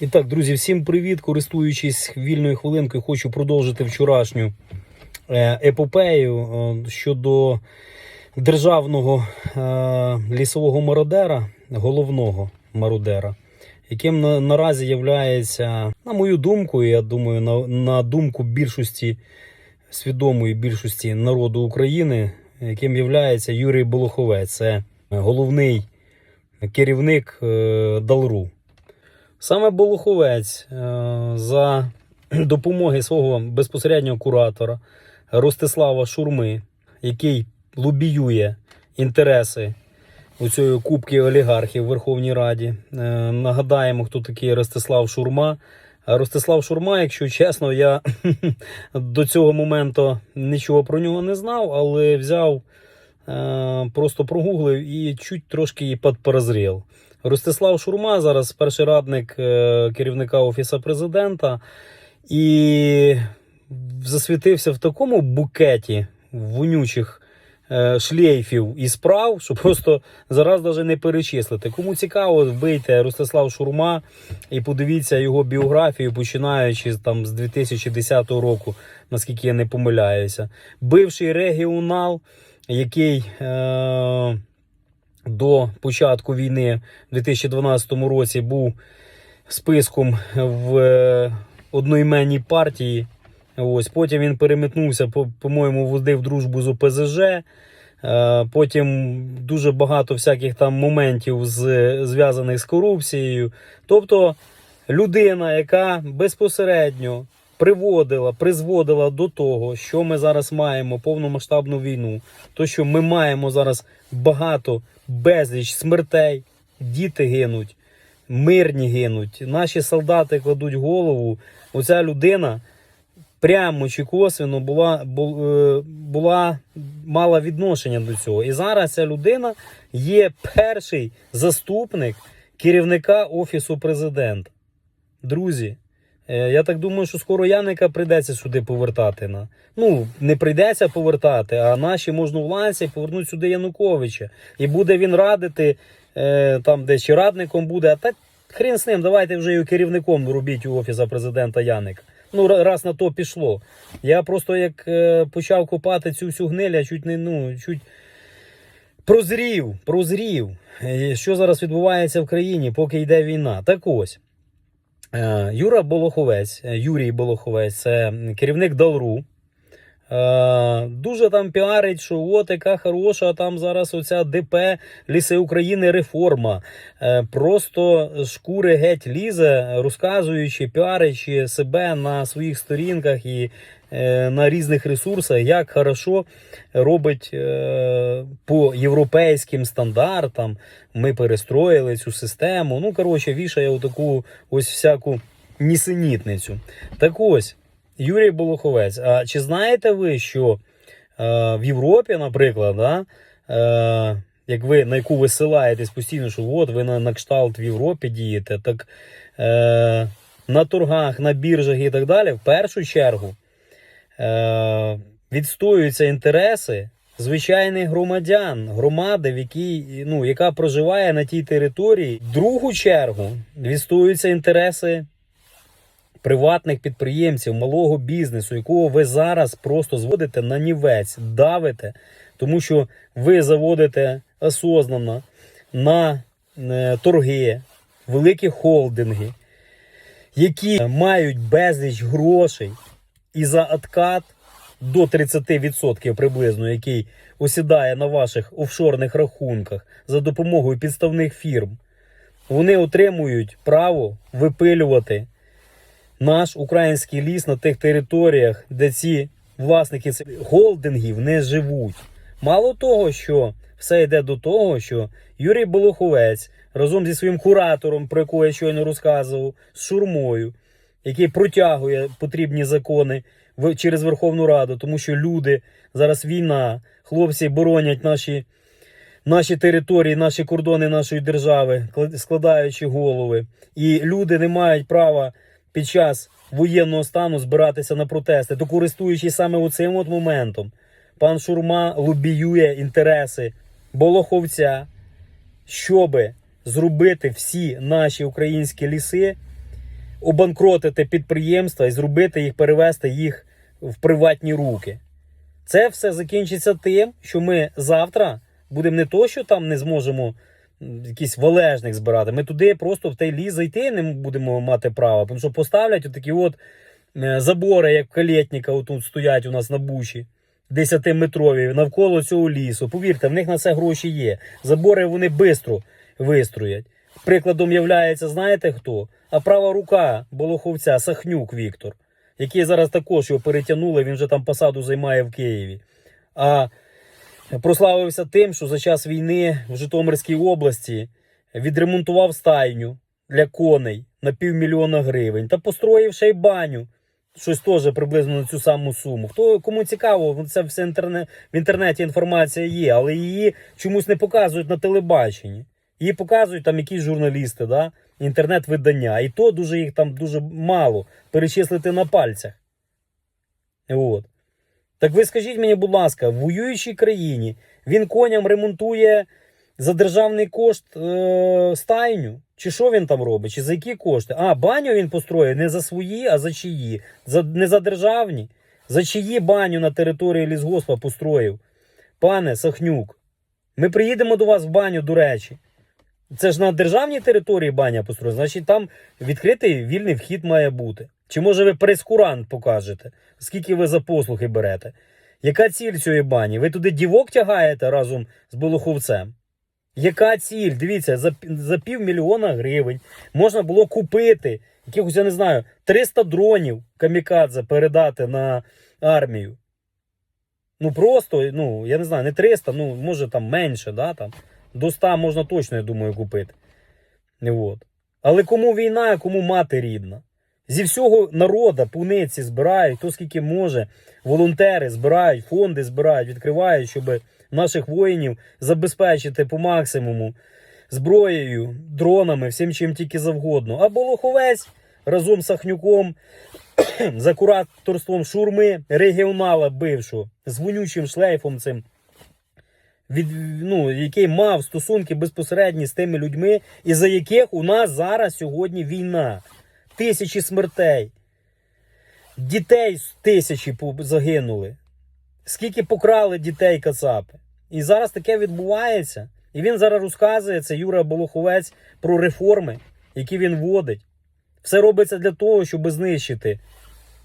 І так, друзі, всім привіт! Користуючись вільною хвилинкою, хочу продовжити вчорашню е, епопею е, щодо державного е, лісового мародера, головного мародера, яким на, наразі являється, на мою думку, я думаю, на, на думку більшості свідомої більшості народу України, яким являється Юрій Болоховець. Це головний керівник Далру. Саме Болоховець е, за допомоги свого безпосереднього куратора Ростислава Шурми, який лобіює інтереси у цієї кубки олігархів в Верховній Раді. Е, Нагадаємо, хто такий Ростислав Шурма. Ростислав Шурма, якщо чесно, я до цього моменту нічого про нього не знав, але взяв, е, просто прогуглив і чуть трошки її підпорозрів. Ростислав Шурма зараз перший радник е, керівника Офісу президента і засвітився в такому букеті вонючих е, шлейфів і справ, що просто зараз навіть не перечислити. Кому цікаво, вбийте Ростислав Шурма і подивіться його біографію, починаючи там з 2010 року, наскільки я не помиляюся. Бивший регіонал, який. Е- до початку війни в 2012 році був списком в е, одноіменній партії. Ось Потім він переметнувся, по- по-моєму, водив дружбу з ОПЗЖ. Е, Потім дуже багато всяких там моментів з, зв'язаних з корупцією. Тобто людина, яка безпосередньо приводила, призводила до того, що ми зараз маємо повномасштабну війну, то що ми маємо зараз багато безліч смертей, діти гинуть, мирні гинуть, наші солдати кладуть голову. Оця людина прямо чи косвенно була, бу- е, була мала відношення до цього. І зараз ця людина є перший заступник керівника офісу президента. Друзі, я так думаю, що скоро Яника прийдеться сюди повертати. Ну, не прийдеться повертати, а наші можновладці повернуть сюди Януковича. І буде він радити, е, там, де чи радником буде, а так хрен з ним, давайте вже його керівником робіть у офісу президента Яника. Ну, раз на то пішло. Я просто як е, почав копати цю всю гниль, я чуть не ну, чуть прозрів, прозрів, е, що зараз відбувається в країні, поки йде війна. Так ось. Е, Юра Болоховець, е, Юрій Болоховець, це керівник Далру. Е, Дуже там піарить, що от яка хороша там зараз оця ДП Ліси України реформа. Просто шкури геть лізе, розказуючи, піаричи себе на своїх сторінках і на різних ресурсах, як хорошо робить е, по європейським стандартам. Ми перестроїли цю систему. Ну, коротше, вішає отаку ось всяку нісенітницю. Так ось, Юрій Болоховець, а чи знаєте ви, що е, в Європі, наприклад, да, е, як ви на яку ви силаєтесь постійно, що от ви на, на кшталт в Європі дієте, так е, на торгах, на біржах і так далі, в першу чергу е, відстоюються інтереси звичайних громадян, громади, в якій, ну, яка проживає на тій території. В другу чергу відстоюються інтереси приватних підприємців, малого бізнесу, якого ви зараз просто зводите на нівець, давите, тому що ви заводите осознанно на е, торги, великі холдинги, які мають безліч грошей і за откат до 30% приблизно, який осідає на ваших офшорних рахунках за допомогою підставних фірм, вони отримують право випилювати наш український ліс на тих територіях, де ці власники холдингів не живуть. Мало того, що все йде до того, що Юрій Болоховець разом зі своїм куратором, про якого я щойно розказував, з шурмою, який протягує потрібні закони через Верховну Раду, тому що люди зараз війна, хлопці боронять наші, наші території, наші кордони нашої держави, складаючи голови. І люди не мають права під час воєнного стану збиратися на протести, то користуючись саме оцим от моментом, пан Шурма лобіює інтереси Болоховця, щоби зробити всі наші українські ліси обанкротити підприємства і зробити їх, перевести їх в приватні руки. Це все закінчиться тим, що ми завтра будемо не то, що там не зможемо якийсь валежник збирати. Ми туди просто в той ліс зайти не будемо мати права. Тому що поставлять отакі от е, забори, як калєтніка, отут стоять у нас на буші. 10-метрові навколо цього лісу. Повірте, в них на це гроші є. Забори вони швидко вистроять. Прикладом являється, знаєте хто? А права рука Болоховця Сахнюк Віктор, який зараз також його перетягнули, він вже там посаду займає в Києві. А прославився тим, що за час війни в Житомирській області відремонтував стайню для коней на півмільйона гривень та построїв ще й баню. Щось теж приблизно на цю саму суму. Хто кому цікаво, це все інтерне, в інтернеті інформація є, але її чомусь не показують на телебаченні. Її показують там якісь журналісти, да? інтернет-видання. І то дуже їх там дуже мало перечислити на пальцях. От. Так ви скажіть мені, будь ласка, в воюючій країні він коням ремонтує за державний кошт е- стайню? Чи що він там робить? Чи за які кошти? А, баню він построїв не за свої, а за чиї? За, не за державні. За чиї баню на території лісгоспа построїв? Пане Сахнюк, ми приїдемо до вас в баню, до речі. Це ж на державній території баня построєна, значить там відкритий вільний вхід має бути. Чи може ви прескурант покажете? Скільки ви за послуги берете? Яка ціль цієї бані? Ви туди дівок тягаєте разом з Болоховцем? Яка ціль? Дивіться, за, за півмільйона гривень можна було купити якихось, я не знаю, 300 дронів камікадзе передати на армію. Ну просто, ну, я не знаю, не 300, ну, може там менше, да, там. До 100 можна точно, я думаю, купити. От. Але кому війна, а кому мати рідна? Зі всього народу пуниці збирають, хто скільки може. Волонтери збирають, фонди збирають, відкривають, щоб наших воїнів забезпечити по максимуму зброєю, дронами, всім чим тільки завгодно. А Болоховець разом з Сахнюком за кураторством шурми регіонала бившого з вонючим шлейфом цим від, ну, який мав стосунки безпосередні з тими людьми, і за яких у нас зараз сьогодні війна. Тисячі смертей. Дітей тисячі загинули. Скільки покрали дітей кацапи. І зараз таке відбувається. І він зараз розказує, це Юра Болоховець, про реформи, які він вводить. Все робиться для того, щоб знищити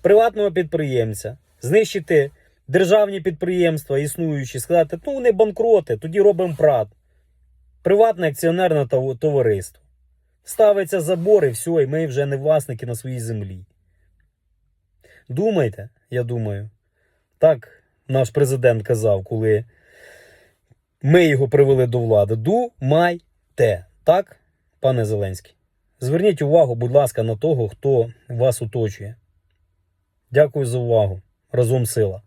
приватного підприємця, знищити державні підприємства, існуючі, сказати, ну вони банкроти, тоді робимо прат. Приватне акціонерне товариство. Ставиться забор і все, і ми вже не власники на своїй землі. Думайте, я думаю, так наш президент казав, коли ми його привели до влади. Думайте. Так, пане Зеленський? Зверніть увагу, будь ласка, на того, хто вас оточує. Дякую за увагу. Разом сила.